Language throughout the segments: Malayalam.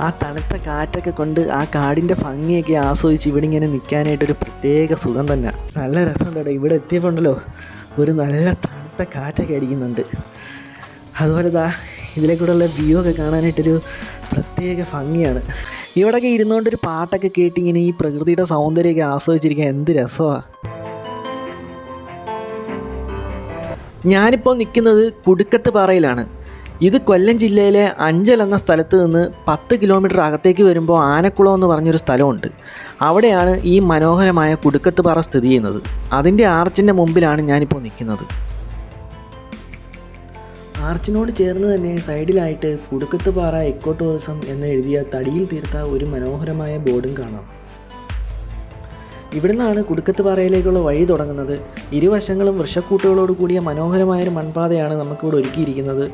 ആ തണുത്ത കാറ്റൊക്കെ കൊണ്ട് ആ കാടിന്റെ ഭംഗിയൊക്കെ ആസ്വദിച്ച് ഇവിടെ ഇങ്ങനെ നിൽക്കാനായിട്ടൊരു പ്രത്യേക സുഖം തന്നെ. നല്ല രസമുണ്ട് കേട്ടോ ഇവിടെ എത്തിയപ്പോൾ ഉണ്ടല്ലോ ഒരു നല്ല തണുത്ത കാറ്റൊക്കെ അടിക്കുന്നുണ്ട്. അതുപോലെ ദാ ഇതിലെ കൂടെയുള്ള വ്യൂ ഒക്കെ കാണാനായിട്ടൊരു പ്രത്യേക ഭംഗിയാണ്. ഇവിടെയൊക്കെ ഇരുന്നുകൊണ്ടൊരു പാട്ടൊക്കെ കേട്ടിങ്ങനെ ഈ പ്രകൃതിയുടെ സൗന്ദര്യമൊക്കെ ആസ്വദിച്ചിരിക്കാൻ എന്ത് രസമാണ് ഞാനിപ്പോൾ നിൽക്കുന്നത് കുടുക്കത്ത് പാറയിലാണ്. ഇത് കൊല്ലം ജില്ലയിലെ അഞ്ചൽ എന്ന സ്ഥലത്ത് നിന്ന് പത്ത് കിലോമീറ്റർ അകത്തേക്ക് വരുമ്പോൾ ആനക്കുളം എന്ന് പറഞ്ഞൊരു സ്ഥലമുണ്ട്. അവിടെയാണ് ഈ മനോഹരമായ കുടുക്കത്ത് പാറ സ്ഥിതി ചെയ്യുന്നത്. അതിന്റെ ആർച്ചിന്റെ മുമ്പിലാണ് ഞാനിപ്പോൾ നിൽക്കുന്നത്. ആർച്ചിനോട് ചേർന്ന് തന്നെ സൈഡിലായിട്ട് കുടുക്കത്ത് പാറ എക്കോ ടൂറിസം എന്ന് എഴുതിയ തടിയിൽ തീർത്ത ഒരു മനോഹരമായ ബോർഡും കാണാം. ഇവിടുന്നാണ് കുടുക്കത്ത് പാറയിലേക്കുള്ള വഴി തുടങ്ങുന്നത്. ഇരുവശങ്ങളും വൃക്ഷക്കൂട്ടുകളോട് കൂടിയ മനോഹരമായൊരു മൺപാതയാണ് നമുക്കിവിടെ ഒരുക്കിയിരിക്കുന്നത്.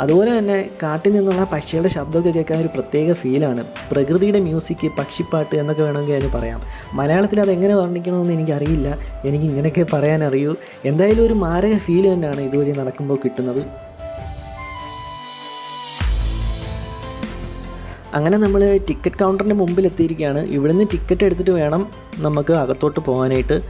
അതുപോലെ തന്നെ കാട്ടിൽ നിന്നുള്ള പക്ഷികളുടെ ശബ്ദമൊക്കെ കേൾക്കാൻ ഒരു പ്രത്യേക ഫീലാണ് പ്രകൃതിയുടെ മ്യൂസിക് പക്ഷിപ്പാട്ട് എന്നൊക്കെ വേണമെങ്കിൽ അതിന് പറയാം. മലയാളത്തിൽ അത് എങ്ങനെ വർണിക്കണമെന്ന് എനിക്കറിയില്ല. എനിക്ക് ഇങ്ങനെയൊക്കെ പറയാൻ അറിയൂ. എന്തായാലും ഒരു മാരക ഫീൽ തന്നെയാണ് ഇതുവഴി നടക്കുമ്പോൾ കിട്ടുന്നത്. അങ്ങനെ നമ്മൾ ടിക്കറ്റ് കൗണ്ടറിന്റെ മുമ്പിൽ എത്തിയിരിക്കുകയാണ്. ഇവിടുന്ന് ടിക്കറ്റ് എടുത്തിട്ട് വേണം നമുക്ക് അകത്തോട്ട് പോകാനായിട്ട്.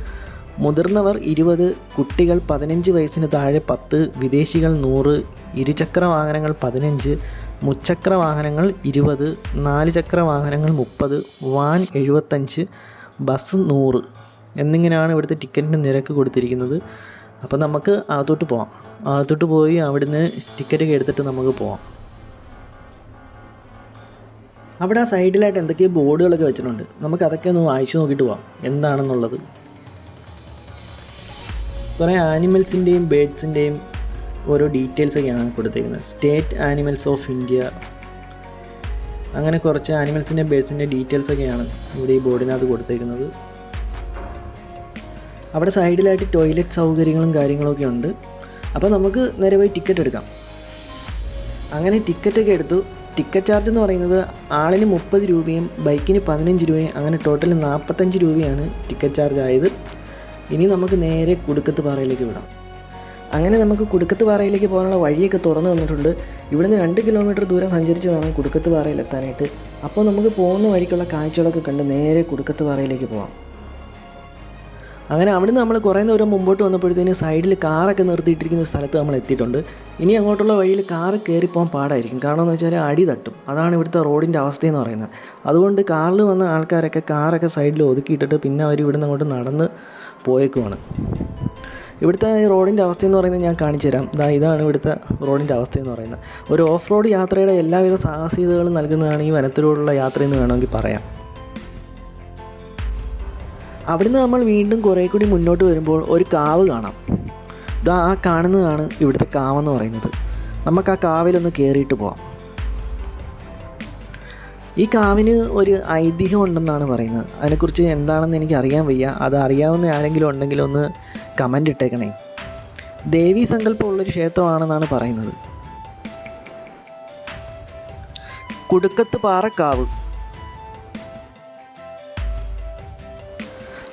മുതിർന്നവർ ഇരുപത് കുട്ടികൾ പതിനഞ്ച് വയസ്സിന് താഴെ പത്ത് വിദേശികൾ നൂറ് ഇരുചക്ര വാഹനങ്ങൾ പതിനഞ്ച് മുച്ചക്ര വാഹനങ്ങൾ ഇരുപത് നാല് ചക്ര വാഹനങ്ങൾ മുപ്പത് വാൻ എഴുപത്തഞ്ച് ബസ് നൂറ് എന്നിങ്ങനെയാണ് ഇവിടുത്തെ ടിക്കറ്റിന്റെ നിരക്ക് കൊടുത്തിരിക്കുന്നത്. അപ്പോൾ നമുക്ക് അകത്തോട്ട് പോവാം. അകത്തോട്ട് പോയി അവിടുന്ന് ടിക്കറ്റ് എടുത്തിട്ട് നമുക്ക് പോവാം. അവിടെ ആ സൈഡിലായിട്ട് എന്തൊക്കെയോ ബോർഡുകളൊക്കെ വെച്ചിട്ടുണ്ട്. നമുക്ക് അതൊക്കെ ഒന്ന് വായിച്ചു നോക്കിയിട്ട് പോവാം. എന്താണെന്നുള്ളത്. കുറേ ആനിമൽസിന്റെയും ബേഡ്സിന്റെയും ഓരോ ഡീറ്റെയിൽസ് ഒക്കെയാണ് കൊടുത്തേക്കുന്നത്. State animals of India. അങ്ങനെ കുറച്ച് ആനിമൽസിന്റെ ബേഡ്സിന്റെ ഡീറ്റെയിൽസ് ഒക്കെയാണ് ഇവിടെ ഈ ബോർഡിനകത്ത് കൊടുത്തേക്കുന്നത്. അവിടെ സൈഡിലായിട്ട് ടോയ്ലറ്റ് സൗകര്യങ്ങളും കാര്യങ്ങളൊക്കെ ഉണ്ട്. അപ്പോൾ നമുക്ക് നേരെ പോയി ടിക്കറ്റ് എടുക്കാം. അങ്ങനെ ടിക്കറ്റൊക്കെ എടുത്തു. ടിക്കറ്റ് ചാർജ് എന്ന് പറയുന്നത് ആളിന് മുപ്പത് രൂപയും ബൈക്കിന് പതിനഞ്ച് രൂപയും അങ്ങനെ ടോട്ടൽ നാൽപ്പത്തഞ്ച് രൂപയാണ് ടിക്കറ്റ് ചാർജ് ആയത്. ഇനി നമുക്ക് നേരെ കുടുക്കത്ത് പാറയിലേക്ക് വിടാം. അങ്ങനെ നമുക്ക് കുടുക്കത്ത് പാറയിലേക്ക് പോകാനുള്ള വഴിയൊക്കെ തുറന്നു വന്നിട്ടുണ്ട് ഇവിടുന്ന് രണ്ട് കിലോമീറ്റർ ദൂരം സഞ്ചരിച്ച് വേണം കുടുക്കത്ത് പാറയിൽ എത്താനായിട്ട്. അപ്പോൾ നമുക്ക് പോകുന്ന വഴിക്കുള്ള കാഴ്ചകളൊക്കെ കണ്ട് നേരെ കുടുക്കത്ത് പാറയിലേക്ക് പോകാം അങ്ങനെ അവിടുന്ന് നമ്മൾ കുറേ ദൂരം മുമ്പോട്ട് വന്നപ്പോഴത്തേന് സൈഡിൽ കാറൊക്കെ നിർത്തിയിട്ടിരിക്കുന്ന സ്ഥലത്ത് നമ്മൾ എത്തിയിട്ടുണ്ട്. ഇനി അങ്ങോട്ടുള്ള വഴിയിൽ കാറ് കയറിപ്പോകാൻ പാടായിരിക്കും. കാരണം എന്ന് വെച്ചാൽ അടി തട്ടും. അതാണ് ഇവിടുത്തെ റോഡിന്റെ അവസ്ഥയെന്ന് പറയുന്നത്. അതുകൊണ്ട് കാറിൽ വന്ന ആൾക്കാരൊക്കെ കാറൊക്കെ സൈഡിൽ ഒതുക്കിയിട്ടിട്ട് പിന്നെ അവർ ഇവിടുന്ന് അങ്ങോട്ട് നടന്ന് പോയേക്കുവാണ്. ഇവിടുത്തെ റോഡിന്റെ അവസ്ഥയെന്ന് പറയുന്നത് ഞാൻ കാണിച്ചു തരാം. ഇതാ ഇതാണ് ഇവിടുത്തെ റോഡിന്റെ അവസ്ഥയെന്ന് പറയുന്നത്. ഒരു ഓഫ് റോഡ് യാത്രയുടെ എല്ലാവിധ സാഹസികതകളും നൽകുന്നതാണ് ഈ വനത്തിലൂടെയുള്ള യാത്രയെന്ന് വേണമെങ്കിൽ പറയാം. അവിടുന്ന് നമ്മൾ വീണ്ടും കുറേ കൂടി മുന്നോട്ട് വരുമ്പോൾ ഒരു കാവ് കാണാം. ഇതാ ആ കാണുന്നതാണ് ഇവിടുത്തെ കാവെന്ന് പറയുന്നത്. നമുക്ക് ആ കാവിലൊന്ന് കയറിയിട്ട് പോവാം. ഈ കാവിന് ഒരു ഐതിഹ്യം ഉണ്ടെന്നാണ് പറയുന്നത്. അതിനെക്കുറിച്ച് എന്താണെന്ന് എനിക്ക് അറിയാൻ വയ്യ. അത് അറിയാവുന്ന ആരെങ്കിലും ഉണ്ടെങ്കിൽ ഒന്ന് കമന്റ് ഇട്ടേക്കണേ. ദേവി സങ്കല്പമുള്ളൊരു ക്ഷേത്രമാണെന്നാണ് പറയുന്നത്. കുടുക്കത്ത് പാറക്കാവ്.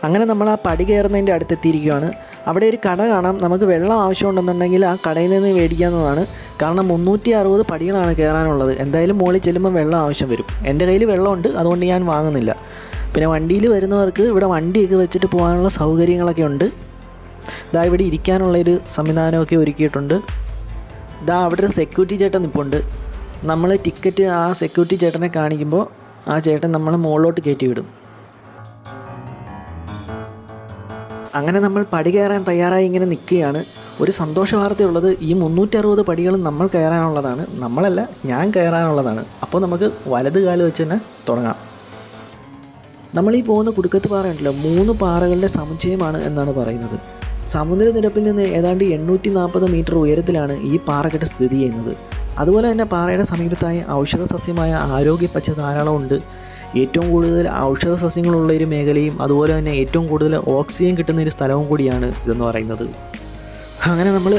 അങ്ങനെ നമ്മൾ ആ പടി കയറുന്നതിന്റെ അടുത്തെത്തിയിരിക്കുകയാണ്. അവിടെ ഒരു കട കാണാം. നമുക്ക് വെള്ളം ആവശ്യമുണ്ടെന്നുണ്ടെങ്കിൽ ആ കടയിൽ നിന്ന് മേടിക്കാവുന്നതാണ്. കാരണം മുന്നൂറ്റി അറുപത് പടികളാണ് കയറാനുള്ളത്. എന്തായാലും മുകളിൽ ചെല്ലുമ്പോൾ വെള്ളം ആവശ്യം വരും. എന്റെ കയ്യിൽ വെള്ളമുണ്ട്. അതുകൊണ്ട് ഞാൻ വാങ്ങുന്നില്ല. പിന്നെ വണ്ടിയിൽ വരുന്നവർക്ക് ഇവിടെ വണ്ടിയൊക്കെ വെച്ചിട്ട് പോകാനുള്ള സൗകര്യങ്ങളൊക്കെ ഉണ്ട്. ഇതാ ഇവിടെ ഇരിക്കാനുള്ളൊരു സംവിധാനമൊക്കെ ഒരുക്കിയിട്ടുണ്ട്. ഇതാ അവിടെ ഒരു സെക്യൂരിറ്റി ചേട്ടൻ നിൽപ്പുണ്ട് നമ്മൾ ടിക്കറ്റ് ആ സെക്യൂരിറ്റി ചേട്ടനെ കാണിക്കുമ്പോൾ ആ ചേട്ടൻ നമ്മളെ മുകളിലോട്ട് കയറ്റി വിടും. അങ്ങനെ നമ്മൾ പടി കയറാൻ തയ്യാറായി ഇങ്ങനെ നിൽക്കുകയാണ്. ഒരു സന്തോഷ വാർത്തയുള്ളത് ഈ മുന്നൂറ്ററുപത് പടികളും നമ്മൾ കയറാനുള്ളതാണ്. നമ്മളല്ല ഞാൻ കയറാനുള്ളതാണ്. അപ്പോൾ നമുക്ക് വലത് കാലം വെച്ച് തന്നെ തുടങ്ങാം. നമ്മൾ ഈ പോകുന്ന കുടുക്കത്ത് പാറ ഉണ്ടല്ലോ മൂന്ന് പാറകളുടെ സമുച്ചയമാണ് എന്നാണ് പറയുന്നത്. സമുദ്രനിരപ്പിൽ നിന്ന് ഏതാണ്ട് എണ്ണൂറ്റി നാൽപ്പത് മീറ്റർ ഉയരത്തിലാണ് ഈ പാറക്കെട്ട് സ്ഥിതി ചെയ്യുന്നത്. അതുപോലെ തന്നെ പാറയുടെ സമീപത്തായി ഔഷധ സസ്യമായ ആരോഗ്യപ്പച്ച ധാരാളമുണ്ട്. ഏറ്റവും കൂടുതൽ ഔഷധ സസ്യങ്ങളുള്ള ഒരു മേഖലയും അതുപോലെ തന്നെ ഏറ്റവും കൂടുതൽ ഓക്സിജൻ കിട്ടുന്ന ഒരു സ്ഥലവും കൂടിയാണ് ഇതെന്ന് പറയുന്നത്. അങ്ങനെ നമ്മൾ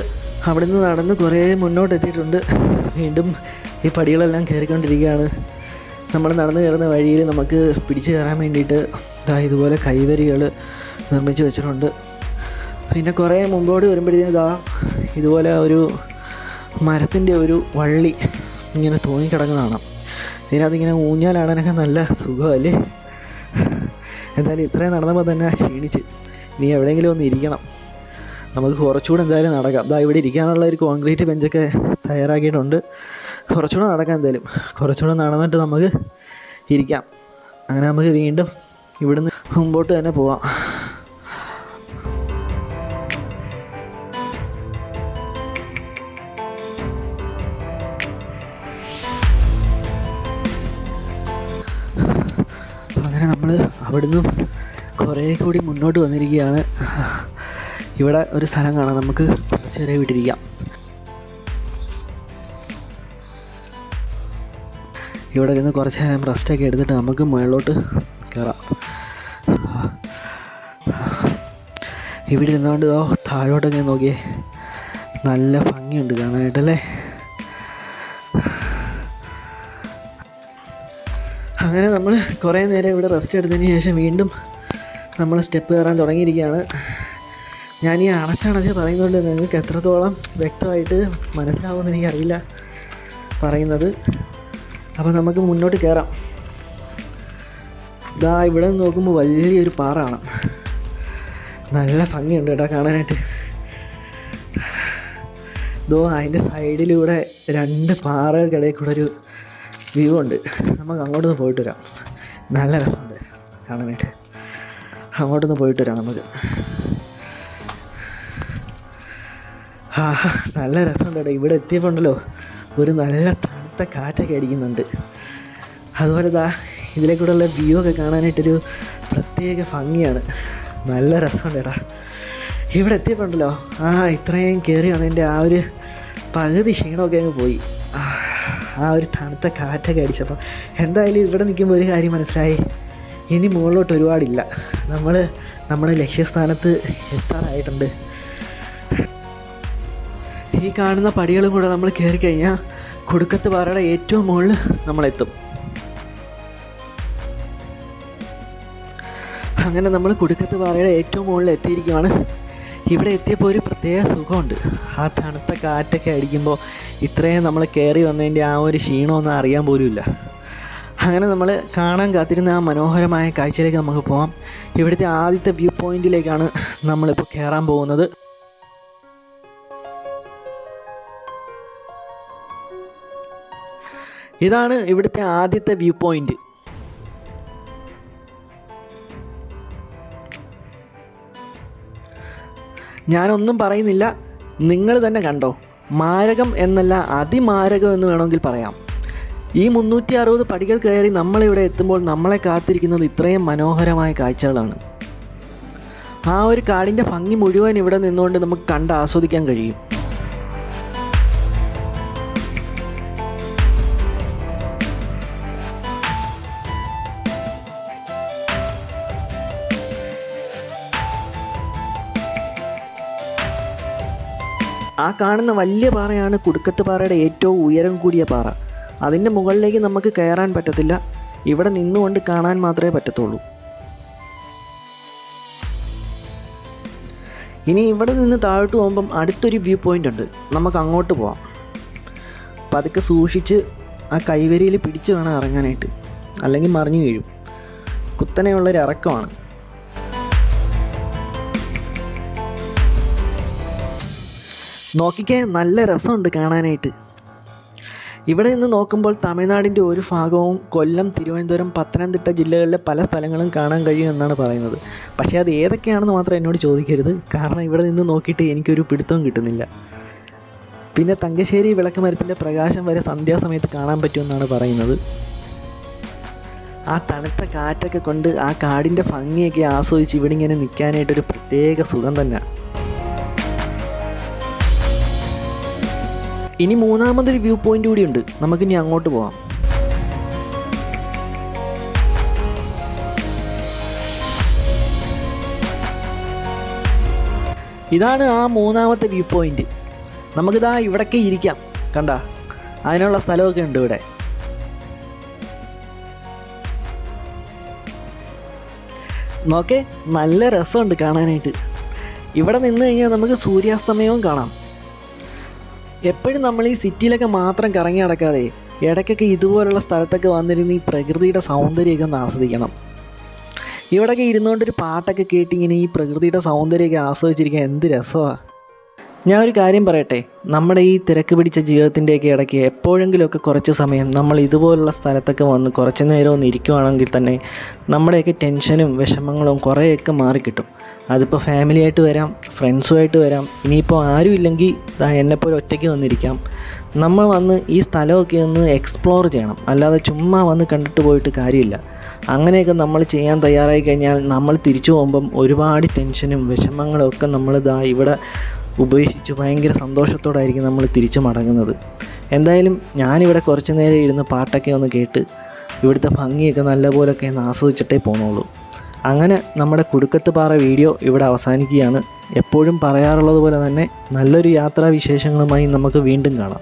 അവിടെ നിന്ന് നടന്ന് കുറേ മുന്നോട്ട് എത്തിയിട്ടുണ്ട് വീണ്ടും ഈ പടികളെല്ലാം കയറിക്കൊണ്ടിരിക്കുകയാണ്. നമ്മൾ നടന്നു കയറുന്ന വഴിയിൽ നമുക്ക് പിടിച്ചു കയറാൻ വേണ്ടിയിട്ട് ഇതാ ഇതുപോലെ കൈവരികൾ നിർമ്മിച്ച് വെച്ചിട്ടുണ്ട്. പിന്നെ കുറേ മുമ്പോട്ട് വരുമ്പോഴത്തേക്കും ഇതാ ഇതുപോലെ ഒരു മരത്തിന്റെ ഒരു വള്ളി ഇങ്ങനെ തൂങ്ങിക്കിടക്കുന്ന കാണാം ഇതിനകത്ത് ഇങ്ങനെ ഊഞ്ഞാലാടാനൊക്കെ നല്ല സുഖമല്ലേ? എന്തായാലും ഇത്രയും നടന്നപ്പോൾ തന്നെ ക്ഷീണിച്ച്. ഇനി എവിടെയെങ്കിലും ഒന്ന് ഇരിക്കണം. നമുക്ക് കുറച്ചുകൂടെ എന്തായാലും നടക്കാം. ദാ ഇവിടെ ഇരിക്കാനുള്ള ഒരു കോൺക്രീറ്റ് ബെഞ്ചൊക്കെ തയ്യാറാക്കിയിട്ടുണ്ട്. കുറച്ചുകൂടെ നടക്കാം എന്തായാലും. കുറച്ചുകൂടെ നടന്നിട്ട് നമുക്ക് ഇരിക്കാം. അങ്ങനെ നമുക്ക് വീണ്ടും ഇവിടുന്ന് മുമ്പോട്ട് തന്നെ പോവാം. അങ്ങനെ നമ്മൾ അവിടുന്ന് കുറേ കൂടി മുന്നോട്ട് വന്നിരിക്കുകയാണ്. ഇവിടെ ഒരു സ്ഥലം കാണാം. നമുക്ക് കുറച്ച് നേരം ഇവിടെ ഇരുന്ന് കുറച്ച് നേരം റെസ്റ്റൊക്കെ എടുത്തിട്ട് നമുക്ക് മുകളിലോട്ട് കയറാം ഇവിടെ ഇരുന്നുകൊണ്ട് താഴോട്ടൊക്കെ നോക്കിയേ. നല്ല ഭംഗിയുണ്ട് കാണാനായിട്ടല്ലേ? അങ്ങനെ നമ്മൾ കുറേ നേരം ഇവിടെ റെസ്റ്റ് എടുത്തതിന് ശേഷം വീണ്ടും നമ്മൾ സ്റ്റെപ്പ് കയറാൻ തുടങ്ങിയിരിക്കുകയാണ്. ഞാൻ ഈ അടച്ചടച്ച് പറയുന്നതുകൊണ്ട് നിങ്ങൾക്ക് എത്രത്തോളം വ്യക്തമായിട്ട് മനസ്സിലാവുമെന്ന് എനിക്കറിയില്ല പറയുന്നത്. അപ്പോൾ നമുക്ക് മുന്നോട്ട് കയറാം ഇതാ ഇവിടെ നിന്ന് നോക്കുമ്പോൾ വലിയൊരു പാറ കാണാം. നല്ല ഭംഗിയുണ്ട് കേട്ടോ കാണാനായിട്ട്. ഇതോ അതിന്റെ സൈഡിലൂടെ രണ്ട് പാറകൾക്കിടയിൽ കൂടെ ഒരു വ്യൂ ഉണ്ട് നമുക്ക് അങ്ങോട്ടൊന്ന് പോയിട്ട് വരാം. നല്ല രസമുണ്ട് കാണാനായിട്ട് അങ്ങോട്ടൊന്ന് പോയിട്ട് വരാം നമുക്ക്. ആ നല്ല രസമുണ്ട് കേട്ടോ. ഇവിടെ എത്തിയപ്പോൾ ഉണ്ടല്ലോ ഒരു നല്ല തണുത്ത കാറ്റൊക്കെ അടിക്കുന്നുണ്ട്. അതുപോലെ ദാ ഇതിലെ കൂടെയുള്ള വ്യൂ ഒക്കെ കാണാനായിട്ടൊരു പ്രത്യേക ഭംഗിയാണ്. നല്ല രസമുണ്ട് കേട്ടാ. ഇവിടെ എത്തിയപ്പോൾ ഉണ്ടല്ലോ ആ ഇത്രയും കയറി വന്നതിന്റെ ആ ഒരു പകുതി ക്ഷീണമൊക്കെ അങ്ങ് പോയി. ആ, ഒരു തണുത്ത കാറ്റൊക്കെ അടിച്ചപ്പോൾ എന്തായാലും ഇവിടെ നിൽക്കുമ്പോൾ ഒരു കാര്യം മനസ്സിലായി. ഇനി മുകളിലോട്ട് ഒരുപാടില്ല. നമ്മൾ നമ്മുടെ ലക്ഷ്യസ്ഥാനത്ത് എത്താറായിട്ടുണ്ട്. ഈ കാണുന്ന പടികളും കൂടെ നമ്മൾ കയറി കഴിഞ്ഞാൽ കൊടുക്കത്ത് പാറയുടെ ഏറ്റവും മുകളിൽ നമ്മളെത്തും. അങ്ങനെ നമ്മൾ കൊടുക്കത്ത് പാറയുടെ ഏറ്റവും മുകളിൽ എത്തിയിരിക്കുകയാണ് ഇവിടെ എത്തിയപ്പോൾ ഒരു പ്രത്യേക സുഖമുണ്ട്. ആ തണുത്ത കാറ്റൊക്കെ അടിക്കുമ്പോൾ ഇത്രയും നമ്മൾ കയറി വന്നതിന്റെ ആ ഒരു ക്ഷീണമൊന്നും അറിയാൻ പോലുമില്ല. അങ്ങനെ നമ്മൾ കാണാൻ കാത്തിരുന്ന ആ മനോഹരമായ കാഴ്ചയിലേക്ക് നമുക്ക് പോകാം ഇവിടുത്തെ ആദ്യത്തെ വ്യൂ പോയിന്റിലേക്കാണ് നമ്മളിപ്പോൾ കയറാൻ പോകുന്നത്. ഇതാണ് ഇവിടുത്തെ ആദ്യത്തെ വ്യൂ പോയിന്റ്. ഞാനൊന്നും പറയുന്നില്ല. നിങ്ങൾ തന്നെ കണ്ടോ? മാരകം എന്നല്ല അതിമാരകം എന്ന് വേണമെങ്കിൽ പറയാം. ഈ മുന്നൂറ്റി അറുപത് പടികൾ കയറി നമ്മളിവിടെ എത്തുമ്പോൾ നമ്മളെ കാത്തിരിക്കുന്നത് ഇത്രയും മനോഹരമായ കാഴ്ചകളാണ്. ആ ഒരു കാടിന്റെ ഭംഗി മുഴുവൻ ഇവിടെ നിന്നുകൊണ്ട് നമുക്ക് കണ്ട് ആസ്വദിക്കാൻ കഴിയും. ആ കാണുന്ന വലിയ പാറയാണ് കുടുക്കത്ത് പാറയുടെ ഏറ്റവും ഉയരം കൂടിയ പാറ. അതിന്റെ മുകളിലേക്ക് നമുക്ക് കയറാൻ പറ്റത്തില്ല. ഇവിടെ നിന്നുകൊണ്ട് കാണാൻ മാത്രമേ പറ്റത്തുള്ളൂ. ഇനി ഇവിടെ നിന്ന് താഴോട്ട് പോകുമ്പം അടുത്തൊരു വ്യൂ പോയിന്റ് ഉണ്ട്. നമുക്ക് അങ്ങോട്ട് പോവാം. പതുക്കെ സൂക്ഷിച്ച് ആ കൈവരിയിൽ പിടിച്ച് വേണം ഇറങ്ങാനായിട്ട്. അല്ലെങ്കിൽ മറിഞ്ഞു വീഴും. കുത്തനെയുള്ളൊരു ഇറക്കമാണ്. നോക്കിക്കേ നല്ല രസമുണ്ട് കാണാനായിട്ട്. ഇവിടെ നിന്ന് നോക്കുമ്പോൾ തമിഴ്നാടിന്റെ ഒരു ഭാഗവും കൊല്ലം തിരുവനന്തപുരം പത്തനംതിട്ട ജില്ലകളിലെ പല സ്ഥലങ്ങളും കാണാൻ കഴിയും എന്നാണ് പറയുന്നത്. പക്ഷേ അത് ഏതൊക്കെയാണെന്ന് മാത്രം എന്നോട് ചോദിക്കരുത്. കാരണം ഇവിടെ നിന്ന് നോക്കിയിട്ട് എനിക്കൊരു പിടുത്തവും കിട്ടുന്നില്ല. പിന്നെ തങ്കശ്ശേരി വിളക്കുമരത്തിന്റെ പ്രകാശം വരെ സന്ധ്യാസമയത്ത് കാണാൻ പറ്റുമെന്നാണ് പറയുന്നത്. ആ തണുത്ത കാറ്റൊക്കെ കൊണ്ട് ആ കാടിന്റെ ഭംഗിയൊക്കെ ആസ്വദിച്ച് ഇവിടെ ഇങ്ങനെ നിൽക്കാനായിട്ടൊരു പ്രത്യേക സുഖം തന്നെയാണ് ഇനി മൂന്നാമതൊരു വ്യൂ പോയിന്റ് കൂടിയുണ്ട്. നമുക്കിനി അങ്ങോട്ട് പോവാം. ഇതാണ് ആ മൂന്നാമത്തെ വ്യൂ പോയിന്റ് നമുക്കിതാ ഇവിടൊക്കെ ഇരിക്കാം. കണ്ട? അതിനുള്ള സ്ഥലമൊക്കെ ഉണ്ട് ഇവിടെ. നോക്കേ നല്ല രസമുണ്ട് കാണാനായിട്ട്. ഇവിടെ നിന്ന് കഴിഞ്ഞാൽ നമുക്ക് സൂര്യാസ്തമയവും കാണാം. എപ്പോഴും നമ്മൾ ഈ സിറ്റിയിലൊക്കെ മാത്രം കറങ്ങി നടക്കാതെ ഇടയ്ക്കൊക്കെ ഇതുപോലുള്ള സ്ഥലത്തൊക്കെ വന്നിരുന്ന് ഈ പ്രകൃതിയുടെ സൗന്ദര്യമൊക്കെ ഒന്ന് ആസ്വദിക്കണം. ഇവിടെയൊക്കെ ഇരുന്നുകൊണ്ടൊരു പാട്ടൊക്കെ കേട്ടിങ്ങനെ ഈ പ്രകൃതിയുടെ സൗന്ദര്യമൊക്കെ ആസ്വദിച്ചിരിക്കാൻ എന്ത് രസമാണ് ഞാൻ ഒരു കാര്യം പറയട്ടെ. നമ്മുടെ ഈ തിരക്ക് പിടിച്ച ജീവിതത്തിന്റെയൊക്കെ ഇടയ്ക്ക് എപ്പോഴെങ്കിലുമൊക്കെ കുറച്ച് സമയം നമ്മൾ ഇതുപോലുള്ള സ്ഥലത്തൊക്കെ വന്ന് കുറച്ച് നേരം ഒന്ന് ഇരിക്കുവാണെങ്കിൽ തന്നെ നമ്മുടെയൊക്കെ ടെൻഷനും വിഷമങ്ങളും കുറേയൊക്കെ മാറിക്കിട്ടും. അതിപ്പോൾ ഫാമിലിയായിട്ട് വരാം ഫ്രണ്ട്സുമായിട്ട് വരാം. ഇനിയിപ്പോൾ ആരും ഇല്ലെങ്കിൽ എന്നെപ്പോലെ ഒറ്റയ്ക്ക് വന്നിരിക്കാം. നമ്മൾ വന്ന് ഈ സ്ഥലമൊക്കെ ഒന്ന് എക്സ്പ്ലോർ ചെയ്യണം. അല്ലാതെ ചുമ്മാ വന്ന് കണ്ടിട്ട് പോയിട്ട് കാര്യമില്ല. അങ്ങനെയൊക്കെ നമ്മൾ ചെയ്യാൻ തയ്യാറായി കഴിഞ്ഞാൽ നമ്മൾ തിരിച്ചു പോകുമ്പം ഒരുപാട് ടെൻഷനും വിഷമങ്ങളും ഒക്കെ നമ്മൾ ഇതാ ഇവിടെ ഉപേക്ഷിച്ച് ഭയങ്കര സന്തോഷത്തോടായിരിക്കും നമ്മൾ തിരിച്ചു മടങ്ങുന്നത്. എന്തായാലും ഞാനിവിടെ കുറച്ച് നേരം ഇരുന്ന് പാട്ടൊക്കെ ഒന്ന് കേട്ട് ഇവിടുത്തെ ഭംഗിയൊക്കെ നല്ലപോലൊക്കെ ഒന്ന് ആസ്വദിച്ചിട്ടേ പോന്നുള്ളൂ അങ്ങനെ നമ്മുടെ കുടുക്കത്ത് പാറ വീഡിയോ ഇവിടെ അവസാനിക്കുകയാണ്. എപ്പോഴും പറയാറുള്ളത് പോലെ തന്നെ നല്ലൊരു യാത്രാവിശേഷങ്ങളുമായി നമുക്ക് വീണ്ടും കാണാം.